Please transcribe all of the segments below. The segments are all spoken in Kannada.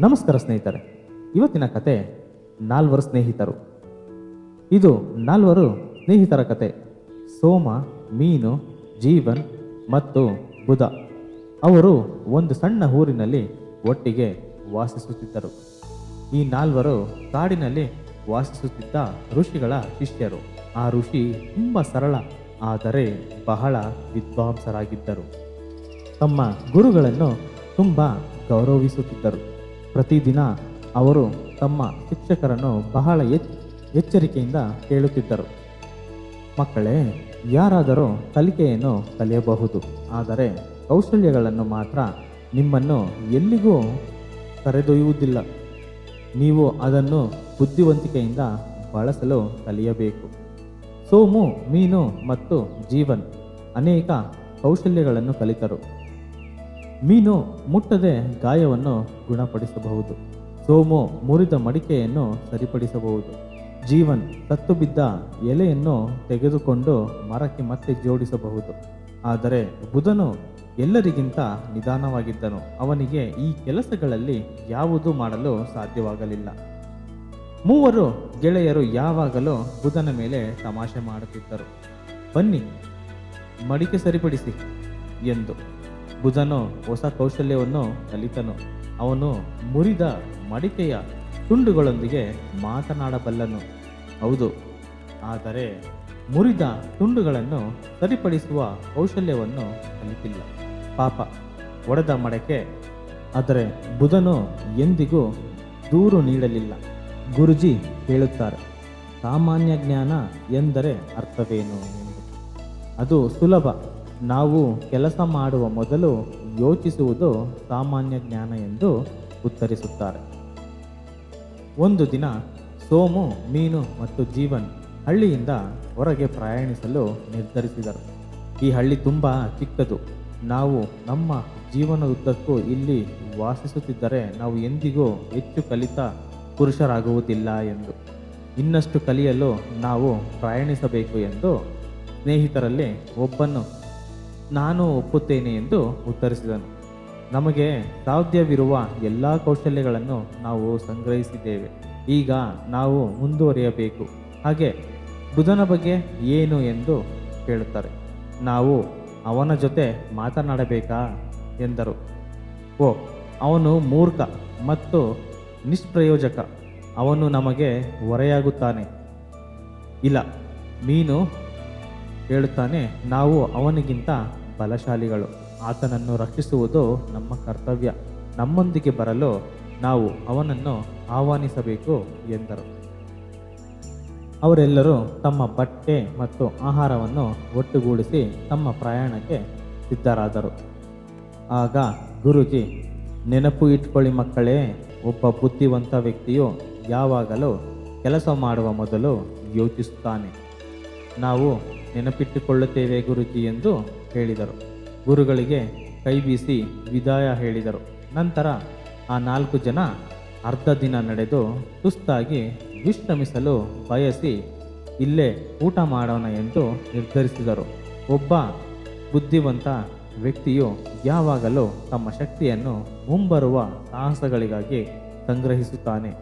ನಮಸ್ಕಾರ ಸ್ನೇಹಿತರೆ. ಇವತ್ತಿನ ಕತೆ ನಾಲ್ವರು ಸ್ನೇಹಿತರು. ಇದು ನಾಲ್ವರು ಸ್ನೇಹಿತರ ಕತೆ. ಸೋಮ, ಮೀನು, ಜೀವನ್ ಮತ್ತು ಬುಧ. ಅವರು ಒಂದು ಸಣ್ಣ ಊರಿನಲ್ಲಿ ಒಟ್ಟಿಗೆ ವಾಸಿಸುತ್ತಿದ್ದರು. ಈ ನಾಲ್ವರು ಕಾಡಿನಲ್ಲಿ ವಾಸಿಸುತ್ತಿದ್ದ ಋಷಿಗಳ ಶಿಷ್ಯರು. ಆ ಋಷಿ ತುಂಬ ಸರಳ, ಆದರೆ ಬಹಳ ವಿದ್ವಾಂಸರಾಗಿದ್ದರು. ತಮ್ಮ ಗುರುಗಳನ್ನು ತುಂಬ ಗೌರವಿಸುತ್ತಿದ್ದರು. ಪ್ರತಿದಿನ ಅವರು ತಮ್ಮ ಶಿಕ್ಷಕರನ್ನು ಬಹಳ ಎಚ್, ಎಚ್ಚರಿಕೆಯಿಂದ ಕೇಳುತ್ತಿದ್ದರು. ಮಕ್ಕಳೇ, ಯಾರಾದರೂ ಕಲಿಕೆಯನ್ನು ಕಲಿಯಬಹುದು, ಆದರೆ ಕೌಶಲ್ಯಗಳನ್ನು ಮಾತ್ರ ನಿಮ್ಮನ್ನು ಎಲ್ಲಿಗೂ ಕರೆದೊಯ್ಯುವುದಿಲ್ಲ. ನೀವು ಅದನ್ನು ಬುದ್ಧಿವಂತಿಕೆಯಿಂದ ಬಳಸಲು ಕಲಿಯಬೇಕು. ಸೋಮು, ಮೀನು ಮತ್ತು ಜೀವನ್ ಅನೇಕ ಕೌಶಲ್ಯಗಳನ್ನು ಕಲಿತರು. ಮೀನು ಮುಟ್ಟದೆ ಗಾಯವನ್ನು ಗುಣಪಡಿಸಬಹುದು. ಸೋಮು ಮುರಿದ ಮಡಿಕೆಯನ್ನು ಸರಿಪಡಿಸಬಹುದು. ಜೀವನ್ ಸತ್ತು ಬಿದ್ದ ಎಲೆಯನ್ನು ತೆಗೆದುಕೊಂಡು ಮರಕ್ಕೆ ಮತ್ತೆ ಜೋಡಿಸಬಹುದು. ಆದರೆ ಬುಧನು ಎಲ್ಲರಿಗಿಂತ ನಿಧಾನವಾಗಿದ್ದನು. ಅವನಿಗೆ ಈ ಕೆಲಸಗಳಲ್ಲಿ ಯಾವುದೂ ಮಾಡಲು ಸಾಧ್ಯವಾಗಲಿಲ್ಲ. ಮೂವರು ಗೆಳೆಯರು ಯಾವಾಗಲೂ ಬುಧನ ಮೇಲೆ ತಮಾಷೆ ಮಾಡುತ್ತಿದ್ದರು. ಬನ್ನಿ, ಮಡಿಕೆ ಸರಿಪಡಿಸಿ, ಎಂದು. ಬುಧನು ಹೊಸ ಕೌಶಲ್ಯವನ್ನು ಕಲಿತನು. ಅವನು ಮುರಿದ ಮಡಿಕೆಯ ತುಂಡುಗಳೊಂದಿಗೆ ಮಾತನಾಡಬಲ್ಲನು. ಹೌದು, ಆದರೆ ಮುರಿದ ತುಂಡುಗಳನ್ನು ಸರಿಪಡಿಸುವ ಕೌಶಲ್ಯವನ್ನು ಕಲಿತಿಲ್ಲ. ಪಾಪ, ಒಡೆದ ಮಡಕೆ. ಆದರೆ ಬುಧನು ಎಂದಿಗೂ ದೂರು ನೀಡಲಿಲ್ಲ. ಗುರುಜಿ ಹೇಳುತ್ತಾರೆ, ಸಾಮಾನ್ಯ ಜ್ಞಾನ ಎಂದರೆ ಅರ್ಥವೇನು? ಅದು ಸುಲಭ ನಾವು ಕೆಲಸ ಮಾಡುವ ಮೊದಲು ಯೋಚಿಸುವುದು ಸಾಮಾನ್ಯ ಜ್ಞಾನ ಎಂದು ಉತ್ತರಿಸುತ್ತಾರೆ. ಒಂದು ದಿನ ಸೋಮು, ಮೀನು ಮತ್ತು ಜೀವನ್ ಹಳ್ಳಿಯಿಂದ ಹೊರಗೆ ಪ್ರಯಾಣಿಸಲು ನಿರ್ಧರಿಸಿದರು. ಈ ಹಳ್ಳಿ ತುಂಬ ಚಿಕ್ಕದು. ನಾವು ನಮ್ಮ ಜೀವನದುದ್ದಕ್ಕೂ ಇಲ್ಲಿ ವಾಸಿಸುತ್ತಿದ್ದರೆ ನಾವು ಎಂದಿಗೂ ಹೆಚ್ಚು ಕಲಿತ ಪುರುಷರಾಗುವುದಿಲ್ಲ ಎಂದು. ಇನ್ನಷ್ಟು ಕಲಿಯಲು ನಾವು ಪ್ರಯಾಣಿಸಬೇಕು ಎಂದು ಸ್ನೇಹಿತರಲ್ಲಿ ಒಬ್ಬನು ನಾನು ಒಪ್ಪುತ್ತೇನೆ ಎಂದು ಉತ್ತರಿಸಿದನು. ನಮಗೆ ಸಾಧ್ಯವಿರುವ ಎಲ್ಲ ಕೌಶಲ್ಯಗಳನ್ನು ನಾವು ಸಂಗ್ರಹಿಸಿದ್ದೇವೆ. ಈಗ ನಾವು ಮುಂದುವರಿಯಬೇಕು. ಹಾಗೆ ಬುಧನ ಬಗ್ಗೆ ಏನು ಎಂದು ಕೇಳುತ್ತಾರೆ. ನಾವು ಅವನ ಜೊತೆ ಮಾತನಾಡಬೇಕಾ? ಎಂದರು. ಓ, ಅವನು ಮೂರ್ಖ ಮತ್ತು ನಿಷ್ಪ್ರಯೋಜಕ. ಅವನು ನಮಗೆ ಹೊರೆಯಾಗುತ್ತಾನೆ. ಇಲ್ಲ, ಮೀನು ಹೇಳುತ್ತಾನೆ, ನಾವು ಅವನಿಗಿಂತ ಬಲಶಾಲಿಗಳು. ಆತನನ್ನು ರಕ್ಷಿಸುವುದು ನಮ್ಮ ಕರ್ತವ್ಯ. ನಮ್ಮೊಂದಿಗೆ ಬರಲು ನಾವು ಅವನನ್ನು ಆಹ್ವಾನಿಸಬೇಕು, ಎಂದರು. ಅವರೆಲ್ಲರೂ ತಮ್ಮ ಬಟ್ಟೆ ಮತ್ತು ಆಹಾರವನ್ನು ಒಟ್ಟುಗೂಡಿಸಿ ತಮ್ಮ ಪ್ರಯಾಣಕ್ಕೆ ಸಿದ್ಧರಾದರು. ಆಗ ಗುರುಜಿ, ನೆನಪು ಇಟ್ಕೊಳ್ಳಿ ಮಕ್ಕಳೇ, ಒಬ್ಬ ಬುದ್ಧಿವಂತ ವ್ಯಕ್ತಿಯು ಯಾವಾಗಲೂ ಕೆಲಸ ಮಾಡುವ ಮೊದಲು ಯೋಚಿಸುತ್ತಾನೆ. ನಾವು ನೆನಪಿಟ್ಟುಕೊಳ್ಳುತ್ತೇವೆ ಗುರುಜಿ ಎಂದು ಹೇಳಿದರು. ಗುರುಗಳಿಗೆ ಕೈ ಬೀಸಿ ವಿದಾಯ ಹೇಳಿದರು. ನಂತರ ಆ ನಾಲ್ಕು ಜನ ಅರ್ಧ ದಿನ ನಡೆದು ಸುಸ್ತಾಗಿ ವಿಶ್ರಮಿಸಲು ಬಯಸಿ, ಇಲ್ಲೇ ಊಟ ಮಾಡೋಣ ಎಂದು ನಿರ್ಧರಿಸಿದರು. ಒಬ್ಬ ಬುದ್ಧಿವಂತ ವ್ಯಕ್ತಿಯು ಯಾವಾಗಲೂ ತಮ್ಮ ಶಕ್ತಿಯನ್ನು ಮುಂಬರುವ ಸಾಹಸಗಳಿಗಾಗಿ ಸಂಗ್ರಹಿಸುತ್ತಾನೆ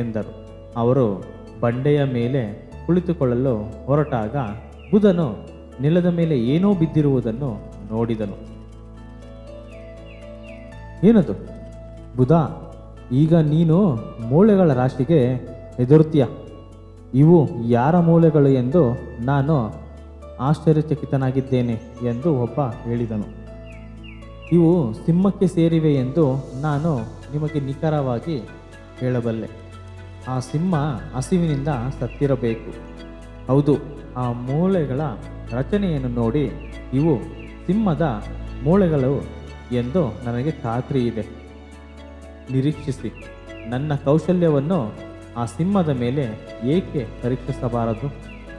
ಎಂದರು. ಅವರು ಬಂಡೆಯ ಮೇಲೆ ಕುಳಿತುಕೊಳ್ಳಲು ಹೊರಟಾಗ ಬುಧನು ನೆಲದ ಮೇಲೆ ಏನೋ ಬಿದ್ದಿರುವುದನ್ನು ನೋಡಿದನು. ಏನದು? ಬುಧ, ಈಗ ನೀನು ಮೂಳೆಗಳ ರಾಶಿಗೆ ಹೆದರುತ್ತೀಯ? ಇವು ಯಾರ ಮೂಳೆಗಳು ಎಂದು ನಾನು ಆಶ್ಚರ್ಯಚಕಿತನಾಗಿದ್ದೇನೆ ಎಂದು ಒಬ್ಬ ಹೇಳಿದನು. ಇವು ಸಿಂಹಕ್ಕೆ ಸೇರಿವೆ ಎಂದು ನಾನು ನಿಮಗೆ ನಿಖರವಾಗಿ ಹೇಳಬಲ್ಲೆ. ಆ ಸಿಂಹ ಹಸಿವಿನಿಂದ ಸತ್ತಿರಬೇಕು. ಹೌದು ಆ ಮೂಳೆಗಳ ರಚನೆಯನ್ನು ನೋಡಿ ಇವು ಸಿಂಹದ ಮೂಳೆಗಳು ಎಂದು ನನಗೆ ಖಾತ್ರಿ ಇದೆ. ನಿರೀಕ್ಷಿಸಿ, ನನ್ನ ಕೌಶಲ್ಯವನ್ನು ಆ ಸಿಂಹದ ಮೇಲೆ ಏಕೆ ಪರೀಕ್ಷಿಸಬಾರದು?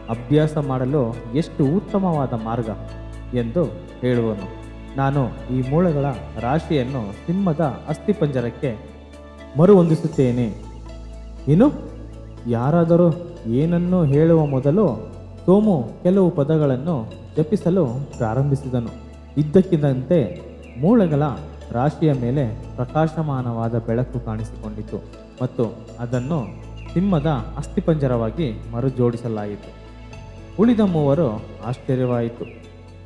ಅಭ್ಯಾಸ ಮಾಡಲು ಎಷ್ಟು ಉತ್ತಮವಾದ ಮಾರ್ಗ? ಎಂದು ಹೇಳುವನು. ನಾನು ಈ ಮೂಳೆಗಳ ರಾಶಿಯನ್ನು ಸಿಂಹದ ಅಸ್ಥಿಪಂಜರಕ್ಕೆ ಮರುಹೊಂದಿಸುತ್ತೇನೆ. ಏನು ಯಾರಾದರೂ ಏನನ್ನು ಹೇಳುವ ಮೊದಲು ಸೋಮು ಕೆಲವು ಪದಗಳನ್ನು ಜಪಿಸಲು ಪ್ರಾರಂಭಿಸಿದನು. ಇದ್ದಕ್ಕಿದ್ದಂತೆ ಮೂಳೆಗಳ ರಾಶಿಯ ಮೇಲೆ ಪ್ರಕಾಶಮಾನವಾದ ಬೆಳಕು ಕಾಣಿಸಿಕೊಂಡಿತು ಮತ್ತು ಅದನ್ನು ಸಿಂಹದ ಅಸ್ಥಿಪಂಜರವಾಗಿ ಮರುಜೋಡಿಸಲಾಯಿತು. ಉಳಿದ ಮೂವರು ಆಶ್ಚರ್ಯವಾಯಿತು.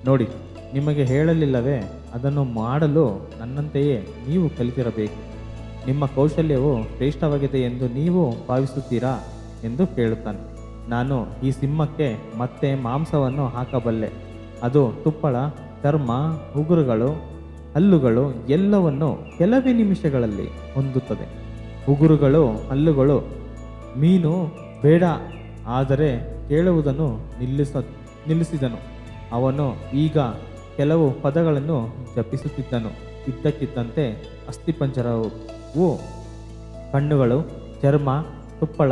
ನೋಡಿ, ನಿಮಗೆ ಹೇಳಲಿಲ್ಲವೇ, ಅದನ್ನು ಮಾಡಲು ನನ್ನಂತೆಯೇ ನೀವು ಕಲಿತಿರಬೇಕು. ನಿಮ್ಮ ಕೌಶಲ್ಯವು ಶ್ರೇಷ್ಠವಾಗಿದೆ ಎಂದು ನೀವು ಭಾವಿಸುತ್ತೀರಾ ಎಂದು ಕೇಳುತ್ತಾನೆ. ನಾನು ಈ ಸಿಂಹಕ್ಕೆ ಮತ್ತೆ ಮಾಂಸವನ್ನು ಹಾಕಬಲ್ಲೆ. ಅದು ತುಪ್ಪಳ, ಚರ್ಮ, ಉಗುರುಗಳು, ಹಲ್ಲುಗಳು ಎಲ್ಲವನ್ನು ಕೆಲವೇ ನಿಮಿಷಗಳಲ್ಲಿ ಹೊಂದುತ್ತದೆ. ಉಗುರುಗಳು, ಹಲ್ಲುಗಳು ಮೀನು ಬೇಡ ಆದರೆ ಕೇಳುವುದನ್ನು ನಿಲ್ಲಿಸ, ನಿಲ್ಲಿಸಿದನು. ಅವನು ಈಗ ಕೆಲವು ಪದಗಳನ್ನು ಜಪಿಸುತ್ತಿದ್ದನು. ಇದ್ದಕ್ಕಿದ್ದಂತೆ ಅಸ್ಥಿಪಂಜರವು ಕಣ್ಣುಗಳು, ಚರ್ಮ, ತುಪ್ಪಳ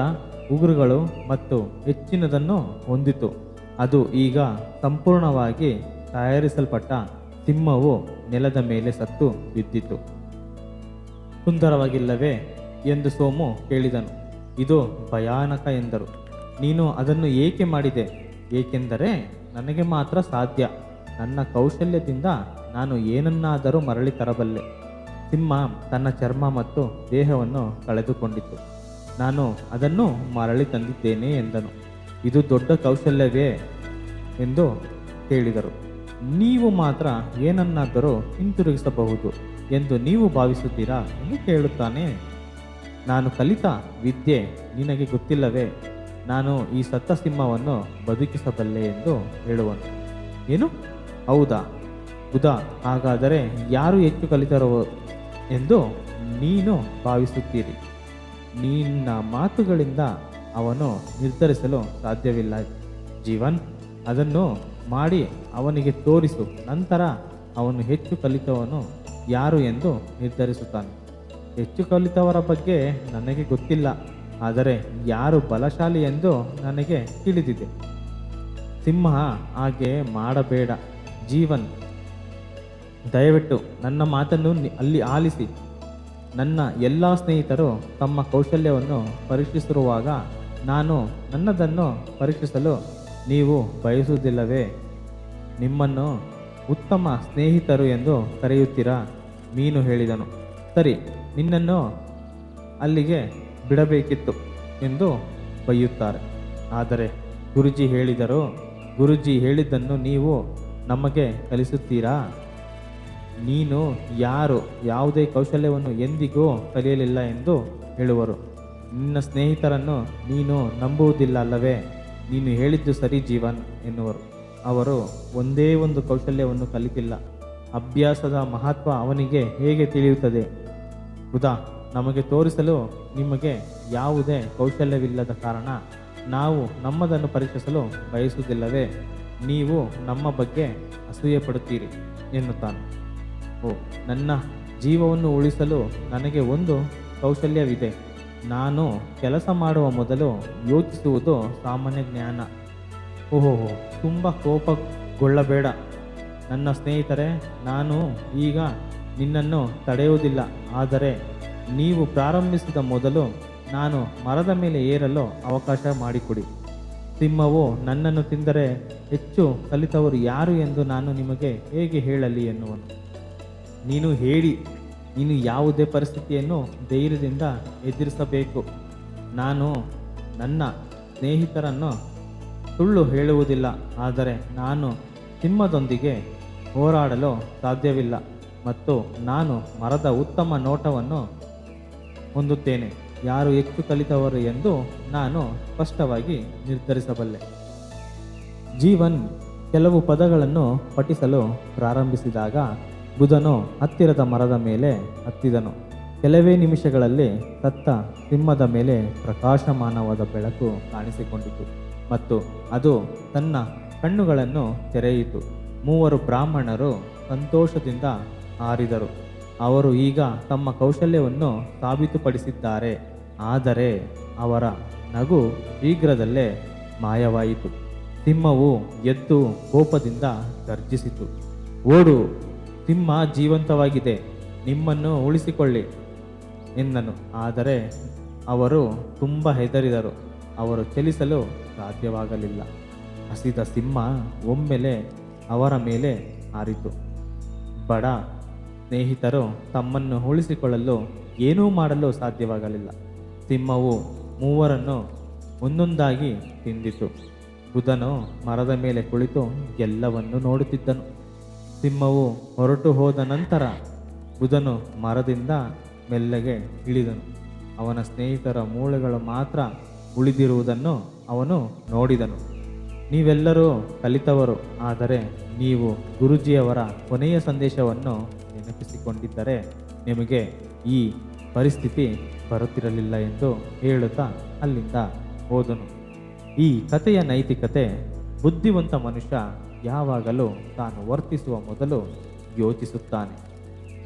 ಉಗುರುಗಳು ಮತ್ತು ಹೆಚ್ಚಿನದನ್ನು ಹೊಂದಿತು. ಅದು ಈಗ ಸಂಪೂರ್ಣವಾಗಿ ತಯಾರಿಸಲ್ಪಟ್ಟ ಸಿಂಹವು ನೆಲದ ಮೇಲೆ ಸತ್ತು ಬಿದ್ದಿತು. ಸುಂದರವಾಗಿಲ್ಲವೇ ಎಂದು ಸೋಮು ಕೇಳಿದನು. ಇದು ಭಯಾನಕ ಎಂದರು. ನೀನು ಅದನ್ನು ಏಕೆ ಮಾಡಿದೆ? ಏಕೆಂದರೆ ನನಗೆ ಮಾತ್ರ ಸಾಧ್ಯ. ನನ್ನ ಕೌಶಲ್ಯದಿಂದ ನಾನು ಏನನ್ನಾದರೂ ಮರಳಿ ತರಬಲ್ಲೆ. ಸಿಂಹ ತನ್ನ ಚರ್ಮ ಮತ್ತು ದೇಹವನ್ನು ಕಳೆದುಕೊಂಡಿತ್ತು ನಾನು ಅದನ್ನು ಮರಳಿ ತಂದಿದ್ದೇನೆ ಎಂದನು. ಇದು ದೊಡ್ಡ ಕೌಶಲ್ಯವೇ ಎಂದು ಹೇಳಿದರು ನೀವು ಮಾತ್ರ ಏನನ್ನಾದರೂ ಹಿಂತಿರುಗಿಸಬಹುದು ಎಂದು ನೀವು ಭಾವಿಸುತ್ತೀರಾ ಎಂದು ಕೇಳುತ್ತಾನೆ. ನಾನು ಕಲಿತ ವಿದ್ಯೆ ನಿನಗೆ ಗೊತ್ತಿಲ್ಲವೇ? ನಾನು ಈ ಸತ್ತ ಸಿಂಹವನ್ನು ಬದುಕಿಸಬಲ್ಲೆ ಎಂದು ಹೇಳುವನು. ಏನು? ಹೌದಾ? ಬುಧ, ಹಾಗಾದರೆ ಯಾರು ಹೆಚ್ಚು ಕಲಿತರೋ ಎಂದು ನೀನು ಭಾವಿಸುತ್ತೀರಿ. ನಿನ್ನ ಮಾತುಗಳಿಂದ ಅವನು ನಿರ್ಧರಿಸಲು ಸಾಧ್ಯವಿಲ್ಲ. ಜೀವನ್, ಅದನ್ನು ಮಾಡಿ ಅವನಿಗೆ ತೋರಿಸು. ನಂತರ ಅವನು ಹೆಚ್ಚು ಕಲಿತವನು ಯಾರು ಎಂದು ನಿರ್ಧರಿಸುತ್ತಾನೆ. ಹೆಚ್ಚು ಕಲಿತವರ ಬಗ್ಗೆ ನನಗೆ ಗೊತ್ತಿಲ್ಲ, ಆದರೆ ಯಾರು ಬಲಶಾಲಿ ಎಂದು ನನಗೆ ತಿಳಿದಿದೆ. ಸಿಂಹ, ಹಾಗೆ ಮಾಡಬೇಡ. ಜೀವನ್, ದಯವಿಟ್ಟು ನನ್ನ ಮಾತನ್ನು ಅಲ್ಲಿ ಆಲಿಸಿ. ನನ್ನ ಎಲ್ಲ ಸ್ನೇಹಿತರು ತಮ್ಮ ಕೌಶಲ್ಯವನ್ನು ಪರೀಕ್ಷಿಸಿರುವಾಗ ನಾನು ನನ್ನದನ್ನು ಪರೀಕ್ಷಿಸಲು ನೀವು ಬಯಸುವುದಿಲ್ಲವೇ? ನಿಮ್ಮನ್ನು ಉತ್ತಮ ಸ್ನೇಹಿತರು ಎಂದು ಕರೆಯುತ್ತೀರಾ? ಮೀನು ಹೇಳಿದನು. ಸರಿ, ನಿನ್ನನ್ನು ಅಲ್ಲಿಗೆ ಬಿಡಬೇಕಿತ್ತು ಎಂದು ಬೈಯುತ್ತಾರೆ ಆದರೆ ಗುರುಜಿ ಹೇಳಿದರು, ಗುರುಜಿ ಹೇಳಿದ್ದನ್ನು ನೀವು ನಮಗೆ ಕಲಿಸುತ್ತೀರಾ? ನೀನು ಯಾರು, ಯಾವುದೇ ಕೌಶಲ್ಯವನ್ನು ಎಂದಿಗೂ ಕಲಿಯಲಿಲ್ಲ ಎಂದು ಹೇಳುವರು. ನಿನ್ನ ಸ್ನೇಹಿತರನ್ನು ನೀನು ನಂಬುವುದಿಲ್ಲ ಅಲ್ಲವೇ ನೀನು ಹೇಳಿದ್ದು ಸರಿ ಜೀವನ್, ಎನ್ನುವರು. ಅವರು ಒಂದೇ ಒಂದು ಕೌಶಲ್ಯವನ್ನು ಕಲಿತಿಲ್ಲ. ಅಭ್ಯಾಸದ ಮಹತ್ವ ಅವನಿಗೆ ಹೇಗೆ ತಿಳಿಯುತ್ತದೆ? ಉದಾ, ನಮಗೆ ತೋರಿಸಲು ನಿಮಗೆ ಯಾವುದೇ ಕೌಶಲ್ಯವಿಲ್ಲದ ಕಾರಣ ನಾವು ನಮ್ಮದನ್ನು ಪರೀಕ್ಷಿಸಲು ಬಯಸುವುದಿಲ್ಲವೇ? ನೀವು ನಮ್ಮ ಬಗ್ಗೆ ಅಸೂಯೆ ಪಡುತ್ತೀರಿ ಎನ್ನುತ್ತಾನೆ. ಓ, ನನ್ನ ಜೀವವನ್ನು ಉಳಿಸಲು ನನಗೆ ಒಂದು ಕೌಶಲ್ಯವಿದೆ. ನಾನು ಕೆಲಸ ಮಾಡುವ ಮೊದಲು ಯೋಚಿಸುವುದು ಸಾಮಾನ್ಯ ಜ್ಞಾನ. ಓಹೋ, ತುಂಬ ಕೋಪಗೊಳ್ಳಬೇಡ. ನನ್ನ ಸ್ನೇಹಿತರೆ, ನಾನು ಈಗ ನಿನ್ನನ್ನು ತಡೆಯುವುದಿಲ್ಲ. ಆದರೆ ನೀವು ಪ್ರಾರಂಭಿಸಿದ ಮೊದಲು ನಾನು ಮರದ ಮೇಲೆ ಏರಲು ಅವಕಾಶ ಮಾಡಿಕೊಡಿ. ಸಿಂಹವು ನನ್ನನ್ನು ತಿಂದರೆ ಹೆಚ್ಚು ಕಲಿತವರು ಯಾರು ಎಂದು ನಾನು ನಿಮಗೆ ಹೇಗೆ ಹೇಳಲಿ ಎನ್ನುವನು. ನೀನು ಹೇಳಿ, ನೀನು ಯಾವುದೇ ಪರಿಸ್ಥಿತಿಯನ್ನು ಧೈರ್ಯದಿಂದ ಎದುರಿಸಬೇಕು. ನಾನು ನನ್ನ ಸ್ನೇಹಿತರನ್ನು ಸುಳ್ಳು ಹೇಳುವುದಿಲ್ಲ, ಆದರೆ ನಾನು ಸಿಂಹದೊಂದಿಗೆ ಹೋರಾಡಲು ಸಾಧ್ಯವಿಲ್ಲ ಮತ್ತು ನಾನು ಮರದ ಉತ್ತಮ ನೋಟವನ್ನು ಹೊಂದುತ್ತೇನೆ. ಯಾರು ಹೆಚ್ಚು ಕಲಿತವರು ಎಂದು ನಾನು ಸ್ಪಷ್ಟವಾಗಿ ನಿರ್ಧರಿಸಬಲ್ಲೆ. ಜೀವನ್ ಕೆಲವು ಪದಗಳನ್ನು ಪಠಿಸಲು ಪ್ರಾರಂಭಿಸಿದಾಗ ಬುಧನು ಹತ್ತಿರದ ಮರದ ಮೇಲೆ ಹತ್ತಿದನು. ಕೆಲವೇ ನಿಮಿಷಗಳಲ್ಲಿ ಸತ್ತ ಸಿಂಹದ ಮೇಲೆ ಪ್ರಕಾಶಮಾನವಾದ ಬೆಳಕು ಕಾಣಿಸಿಕೊಂಡಿತು ಮತ್ತು ಅದು ತನ್ನ ಕಣ್ಣುಗಳನ್ನು ತೆರೆಯಿತು. ಮೂವರು ಬ್ರಾಹ್ಮಣರು ಸಂತೋಷದಿಂದ ಹಾರಿದರು. ಅವರು ಈಗ ತಮ್ಮ ಕೌಶಲ್ಯವನ್ನು ಸಾಬೀತುಪಡಿಸಿದ್ದಾರೆ, ಆದರೆ ಅವರ ನಗು ಶೀಘ್ರದಲ್ಲೇ ಮಾಯವಾಯಿತು. ಸಿಂಹವು ಎದ್ದು ಕೋಪದಿಂದ ಗರ್ಜಿಸಿತು. ಓಡು ಸಿಂಹ ಜೀವಂತವಾಗಿದೆ. ನಿಮ್ಮನ್ನು ಉಳಿಸಿಕೊಳ್ಳಿ ಎಂದನು. ಆದರೆ ಅವರು ತುಂಬ ಹೆದರಿದರು. ಅವರು ಚಲಿಸಲು ಸಾಧ್ಯವಾಗಲಿಲ್ಲ. ಹಸಿದ ಸಿಂಹ ಒಮ್ಮೆಲೆ ಅವರ ಮೇಲೆ ಹಾರಿತು. ಬಡ ಸ್ನೇಹಿತರು ತಮ್ಮನ್ನು ಉಳಿಸಿಕೊಳ್ಳಲು ಏನೂ ಮಾಡಲು ಸಾಧ್ಯವಾಗಲಿಲ್ಲ. ಸಿಂಹವು ಮೂವರನ್ನು ಒಂದೊಂದಾಗಿ ತಿಂದಿತು. ಬುಧನು ಮರದ ಮೇಲೆ ಕುಳಿತು ಎಲ್ಲವನ್ನು ನೋಡುತ್ತಿದ್ದನು. ಸಿಂಹವು ಹೊರಟು ಹೋದ ನಂತರ ಬುಧನು ಮರದಿಂದ ಮೆಲ್ಲಗೆ ಇಳಿದನು. ಅವನ ಸ್ನೇಹಿತರ ಮೂಳೆಗಳು ಮಾತ್ರ ಉಳಿದಿರುವುದನ್ನು ಅವನು ನೋಡಿದನು. ನೀವೆಲ್ಲರೂ ಕಲಿತವರು, ಆದರೆ ನೀವು ಗುರುಜಿಯವರ ಕೊನೆಯ ಸಂದೇಶವನ್ನು ನೆನಪಿಸಿಕೊಂಡಿದ್ದರೆ ನಿಮಗೆ ಈ ಪರಿಸ್ಥಿತಿ ಬರುತ್ತಿರಲಿಲ್ಲ ಎಂದು ಹೇಳುತ್ತಾ ಅಲ್ಲಿಂದ ಹೋದನು. ಈ ಕಥೆಯ ನೈತಿಕತೆ ಬುದ್ಧಿವಂತ ಮನುಷ್ಯ ಯಾವಾಗಲೂ ತಾನು ವರ್ತಿಸುವ ಮೊದಲು ಯೋಚಿಸುತ್ತಾನೆ.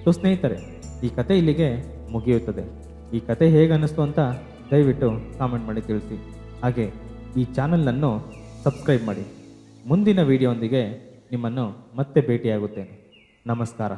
ಸೊ ಸ್ನೇಹಿತರೆ, ಈ ಕತೆ ಇಲ್ಲಿಗೆ ಮುಗಿಯುತ್ತದೆ. ಈ ಕತೆ ಹೇಗೆ ಅನ್ನಿಸ್ತು ಅಂತ ದಯವಿಟ್ಟು ಕಾಮೆಂಟ್ ಮಾಡಿ ತಿಳಿಸಿ. ಹಾಗೆ ಈ ಚಾನಲನ್ನು ಸಬ್ಸ್ಕ್ರೈಬ್ ಮಾಡಿ. ಮುಂದಿನ ವಿಡಿಯೋದೊಂದಿಗೆ ನಿಮ್ಮನ್ನು ಮತ್ತೆ ಭೇಟಿಯಾಗುತ್ತೇನೆ. ನಮಸ್ಕಾರ.